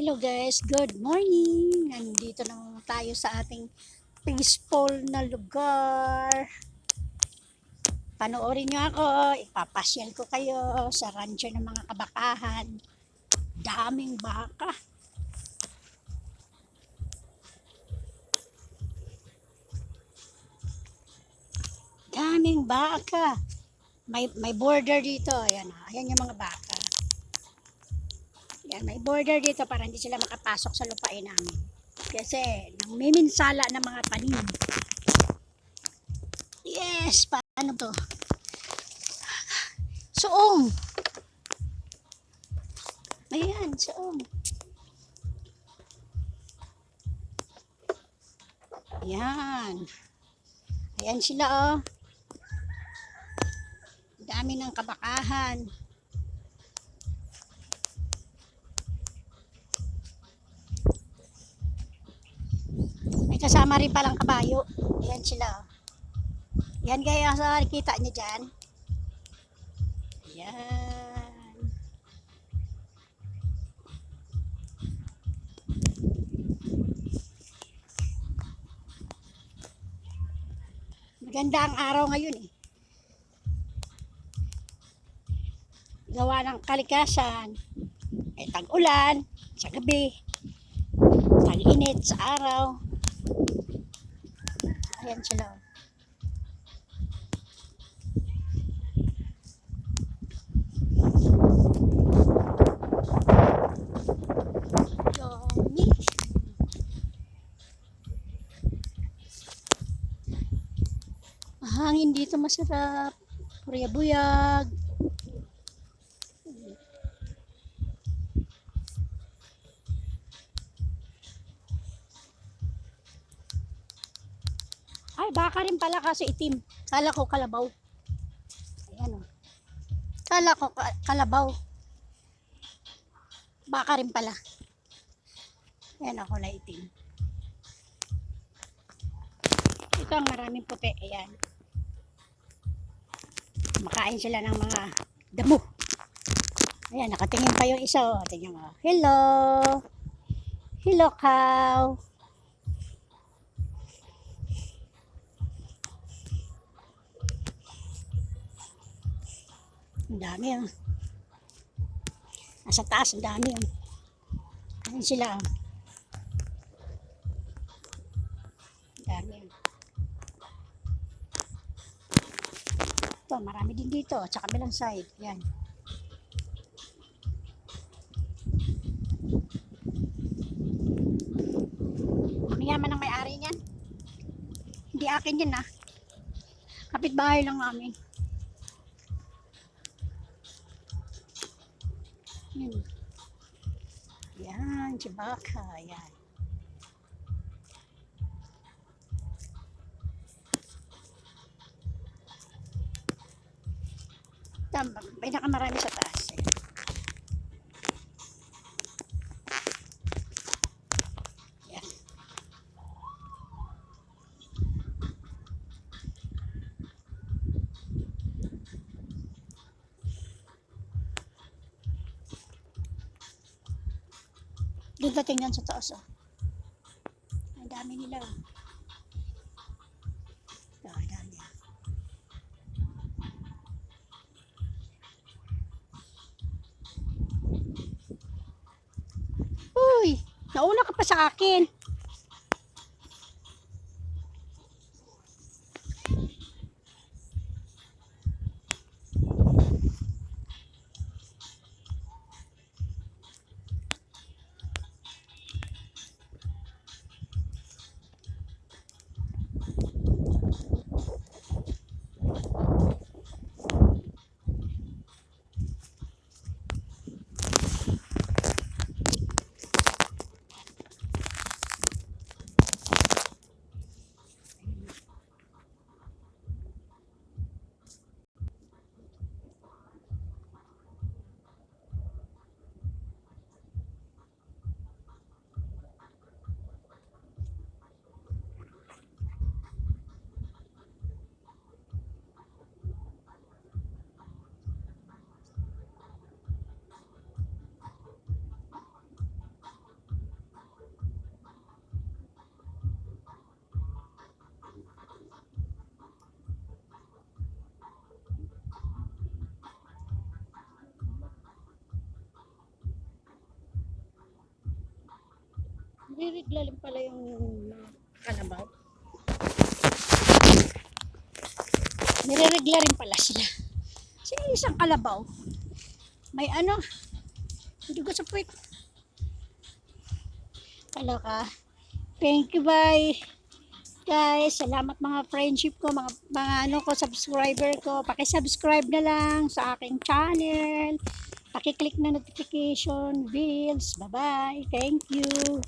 Hello guys, good morning! Nandito naman tayo sa ating peaceful na lugar. Panoorin nyo ako, ipapasyal ko kayo sa rancho ng mga kabakahan. Daming baka. Daming baka. May, may border dito. Ayan, ayan yung mga baka. Yan, may border dito para hindi sila makapasok sa lupain namin. Kasi nang miminsala ng mga tanim. Yes, paano to? Suong. Ayan, suong. Ayan. Ayan sila oh. Dami ng kabakahan. May kasama rin palang kabayo. Ayan sila. oh. Yan kaya sa nakita niyo dyan. Ayan. Maganda ang araw ngayon eh. Gawa ng kalikasan. Ay tag-ulan sa gabi. Tag-init sa araw. Ayan sila. Dami. Mahangin dito masarap. Buyag-buyag. Baka rin pala kasi itim. Kala ko kalabaw. Ayan o. Kala ko ka- kalabaw. Baka rin pala. Ayan ako na itim. Ito ang maraming puti. Ayan. Makain sila ng mga damo. Ayan, nakatingin pa yung isa. Oh. Tingnan mo. Hello. Hello, cow. Ang dami oh. Nasa taas, ang dami oh. Ayan sila oh. Ang dami oh. Ito, marami din dito. Sa kabilang side. Yan. Ang yaman ng may-ari niyan. Hindi akin yan ah. Kapitbahay lang namin. Yan. Yan, Chewbacca. Yan. Tama, pinakamarami sa taas. Eh. Yan. Doon ka tingnan sa taas. Oh. Ang dami nila. oh. Ang dami. ah. Uy, nauna ka pa sa akin. Nagririgla rin pala yung kalabaw. Niriregla rin pala sila. Yung isang kalabaw, may ano, dugo sa puwit. Kaloka. Thank you, bye. Guys, salamat mga friendship ko, mga, mga ano ko, subscriber ko. Paki-subscribe na lang sa aking channel. Paki-click na notification, bills. Bye-bye. Thank you.